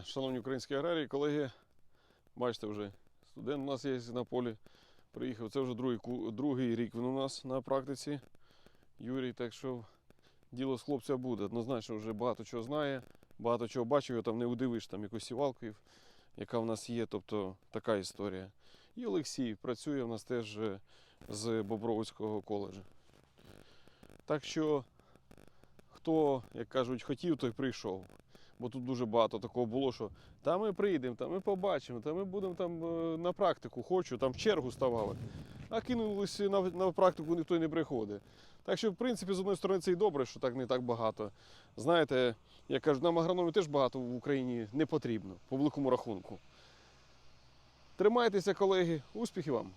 Шановні українські аграрії, колеги, бачите, вже студент у нас є на полі. Приїхав. Це вже другий, другий рік він у нас на практиці. Юрій, так що діло з хлопця буде. Однозначно вже багато чого знає, багато чого бачив, його там не удивиш, там якусь сівалку, яка в нас є, тобто така історія. І Олексій працює в нас теж е, з Бобровського коледжу. Так що, хто, як кажуть, хотів, той прийшов. Бо тут дуже багато такого було, що та ми прийдемо, та ми побачимо, та ми будемо там е, на практику, хочу, там в чергу ставали. А кинулися на, на практику ніхто не приходить. Так що, в принципі, з одної сторони, це і добре, що так не так багато. Знаєте, я кажу, нам агрономів теж багато в Україні не потрібно, по великому рахунку. Тримайтеся, колеги, успіхів вам!